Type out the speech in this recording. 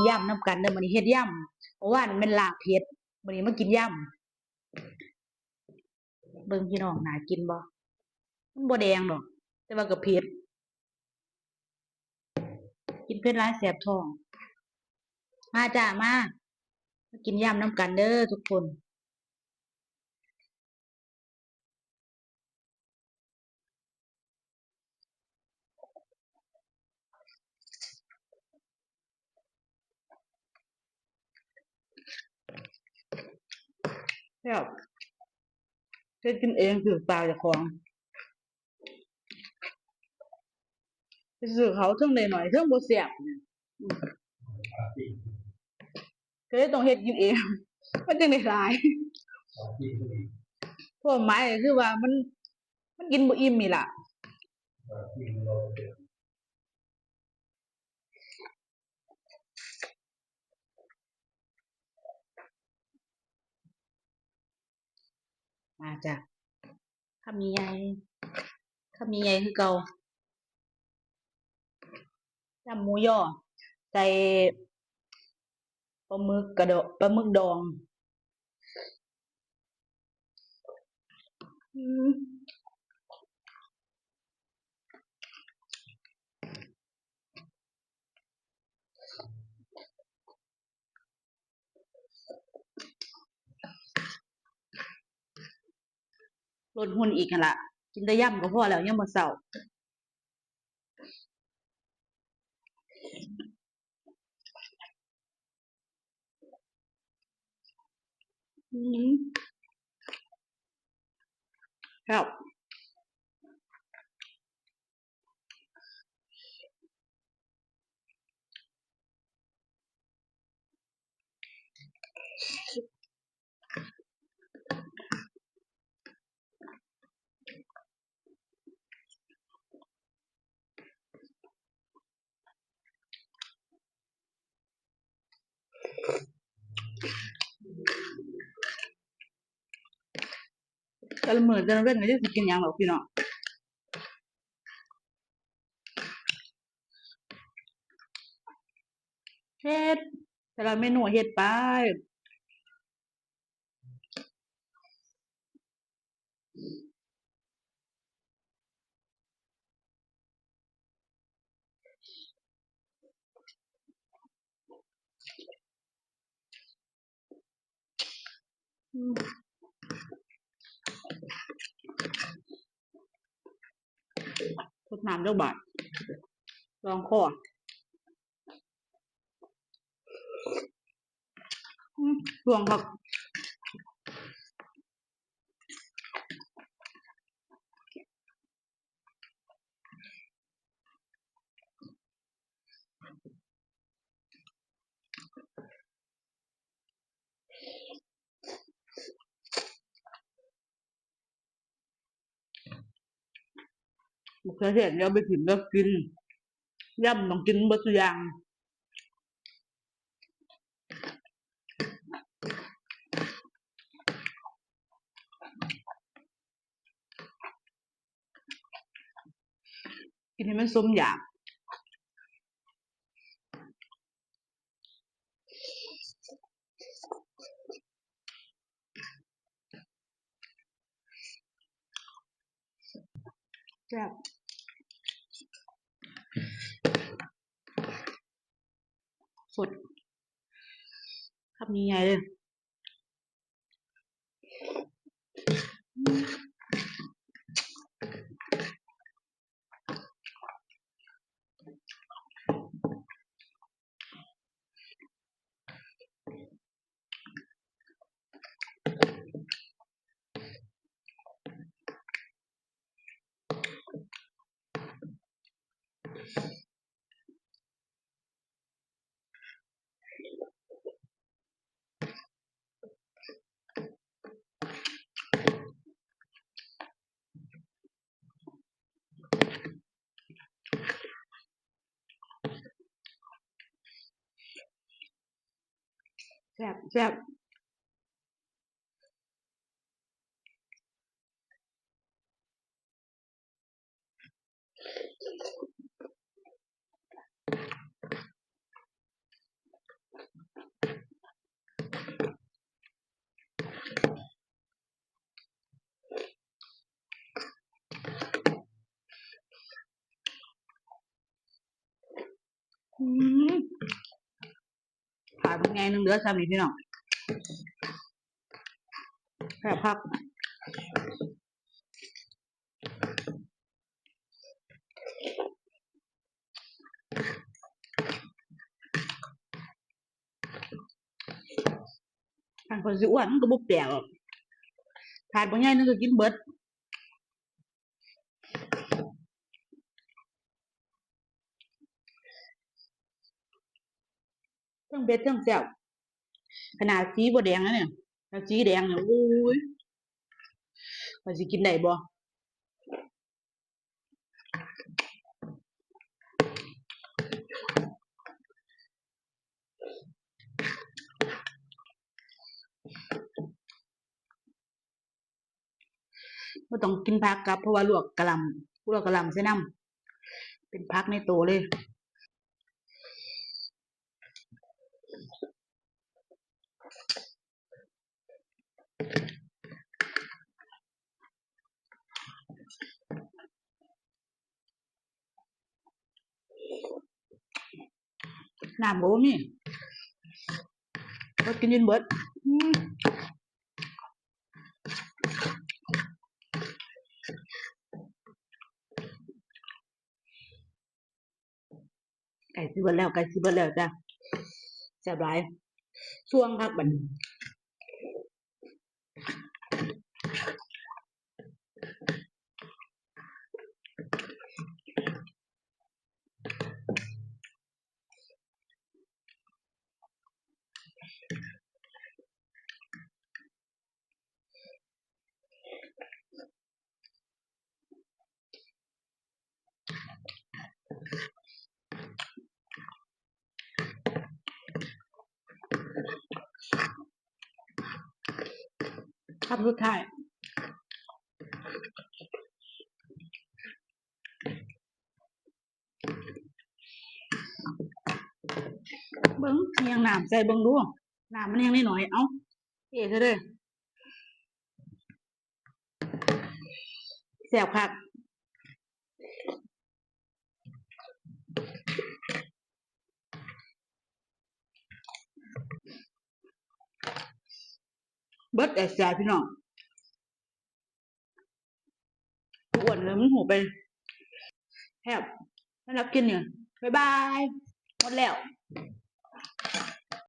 ินยำน้ำกันเด้อมื้อนี้เฮ็ดยำเพราะว่ามันลาบเผ็ดมื้อนี้มากินยำเบิ่งพี่น้องน่ากินบ่มันบ่แดงดอก แต่ว่าก็เผ็ดกินเผ็ดหลายแสบท้อง มาจ้ามามากินยำน้ำกันเด้อทุกคน แล้วเฮ็ดกินเองถือปลาจากของไปซื้อเขาเท่งใดหน่อยเท่งบ่แซ่บเนี่ยอืมก็เลยต้องเฮ็ดกินเองมันจังได้หลายเพราะหมายก็คือว่ามัน มันกินบ่อิ่มนี่ล่ะ มา จ้ะข้ามีใหญ่คำใหญ่คือเก่ายำหมูย่อ ใส่ปลาหมึกกระดกปลาหมึกดอง ลดหุ่นอีกละกินแต่ย่ำก็พอแล้วยามมื้อเช้าครับ แต่ละมือแต่ละเว้นก็จะกินยังดอกพี่น้องเฮ็ดแต่ละเมนูเฮ็ดไปอืมทด น้ำเด้อบาทลองคออืมห่วงครับ บุกเทศเดี๋ยวไปกินก็กินย่ำต้องกินบิดอย่างกินให้มันสมอยากแซ่บสด คำนี้ไงเลย อืมแซ่บแซ่บ ม ขาดเป็นไงหนึงเหลือสามีพี่น้องแค่พักทานคนสิอ้วนมันก็บ่แปลกหรอกทานบ่ใหญ่นึงก็กินเบิด เทั้งเบ็ดเทั้งแซ่บขนาดสีบ่แดงนะเนี่ยถ้าสีแดงเนี่ยโอ้ยว่าสิกินได้บ่บ่ต้องกินผักกับเพราะว่าลวกกระลำลวกกระลำใส่น้ำเป็นผักในโตเลย น้ำก็บ่มีก็กินจนเบิดไก่สิเบิดแล้วไก่สิเบิดแล้วจ้ะแซ่บหลายช่วงครับบัดนี้ คำสุดท้ายเบิ่งเน้ำใส่เบิ่งดูน้ำมันยังน้อย เอ้าเอ๊ะเธอเด้อแซ่บคักเบิดแต่แซ่บพี่น้องอ้วนเลยมันหูไปแซ่บสำหรับกินเนี่ย บ๊ายบาย หมดแล้ว